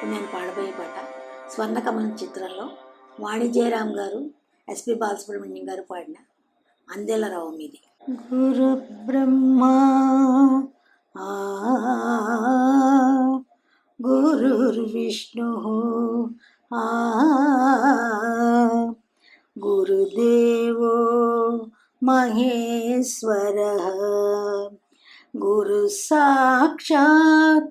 ఇప్పుడు నేను పాడబోయే పాట స్వర్ణకమలం చిత్రంలో వాణిజయరామ్ గారు ఎస్పి బాలసుబ్రహ్మణ్యం గారు పాడిన అందేలరావు మీది. గురు బ్రహ్మ గురుర్విష్ణు గురుదేవో మహేశ్వర గురు సాక్షాత్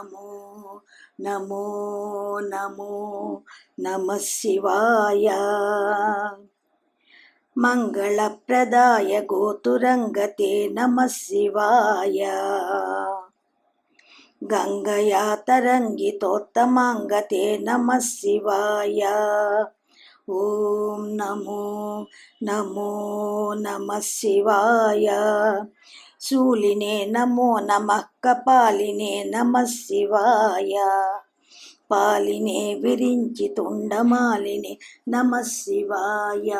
నమో నమో నమో నమ శివాయ. మంగళప్రదాయ గోతురంగతే నమ శివాయ. గంగయా తరంగితోత్తమాంగతే నమ శివాయ. ఓం నమో నమో నమ శివాయ. శూలినే నమో నమ కపాలినే నమ శివాయ పాలినే విరించి తుండమాలిని నమ శివాయ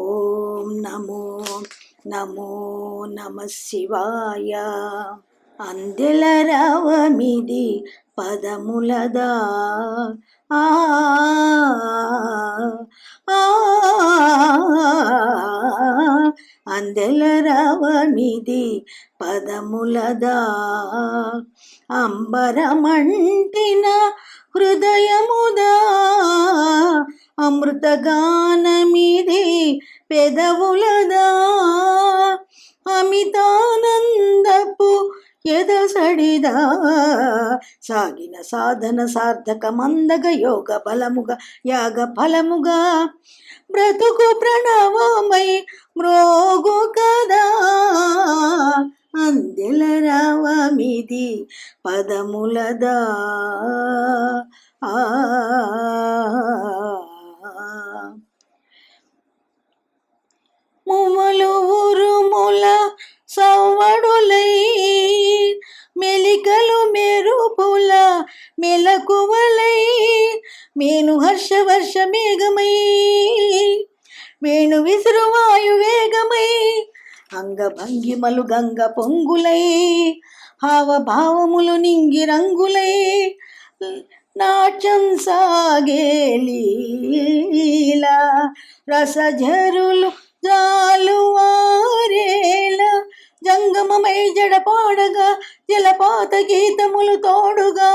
ఓం నమో నమో నమ శివాయ అందెల రవమిది పదములదా ఆ, అందెల రవమిది పదములదా అంబరమంటిన హృదయముదా. అమృతగానమిది పెదవులదా. అమితానందపు ఎదసడిదా. సాగిన సాధన సార్థక మందగ యోగ బలముగా యాగ ఫలముగా. బ్రతుకు ప్రణవమై మ్రోగు కదా అందెల రావమిది పదములదా. ఆ. ముమలు ఉరుముల సవ్వడులై మెలికలు మెరుపుల మెలకువలై మేను హర్ష వర్ష మేఘమై. వేణు విసురువాయు వేగమై అంగభంగిమలు గంగ పొంగులై హావభావములు నింగి రంగులై నాట్యం సాగేలీలా రసజరులు జాలువారేల జంగమమై జడపాడగా జలపాత గీతములు తోడుగా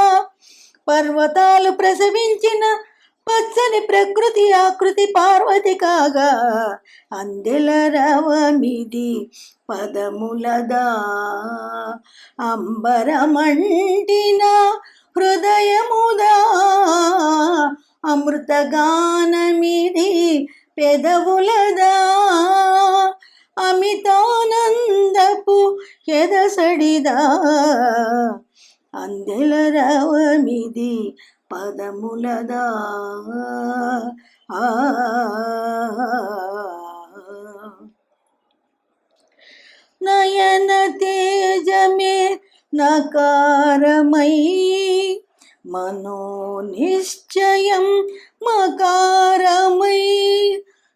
పర్వతాలు ప్రసవించిన పచ్చని ప్రకృతి ఆకృతి పార్వతి కాగా అందెల రవమిది పదములదా. అంబరమంటిన హృదయముదా అమృతగానమిది పెదవులదా. అమితానందపు ఎదసడిదా అందెల రవమిది పదములదా. నయన తేజమే నకారమై మనోనిశ్చయం మకారమై.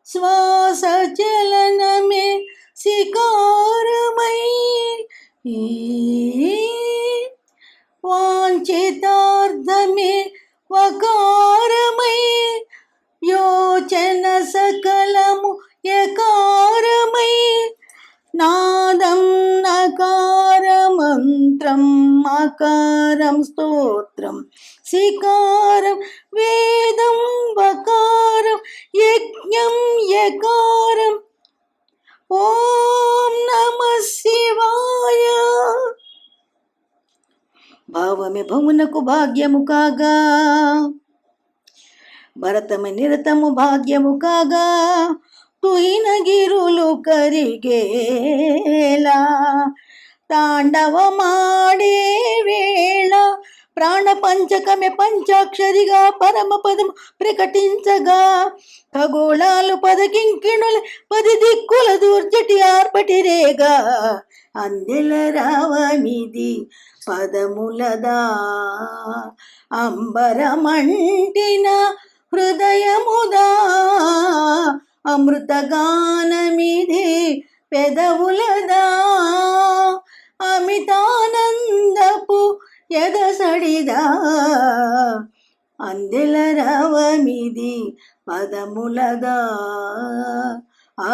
శ్వాసచలనమే శికారమై ఈ మకారం స్తోత్రం. శికారం వేదం వకారం యజ్ఞం యకారం. ఓం నమ శివాయ. భావమి భవునకు భాగ్యము కాగా. భరతము నిరతము భాగ్యము కాగా. తుయిన గిరులు కరిగేలా. తాండవమాడే వేళ ప్రాణపంచకమే పంచాక్షరిగా పరమ పదము ప్రకటించగా ఖగోళాలు పదకింకిణుల పది దిక్కుల దూర్చటి ఆర్పటి రేగా. అందెల రావమిది పదములదా. అంబరమంటిన హృదయముదా. అమృతగానమిది పెదవులదా. అందెల రవమిది పదములదా. ఆ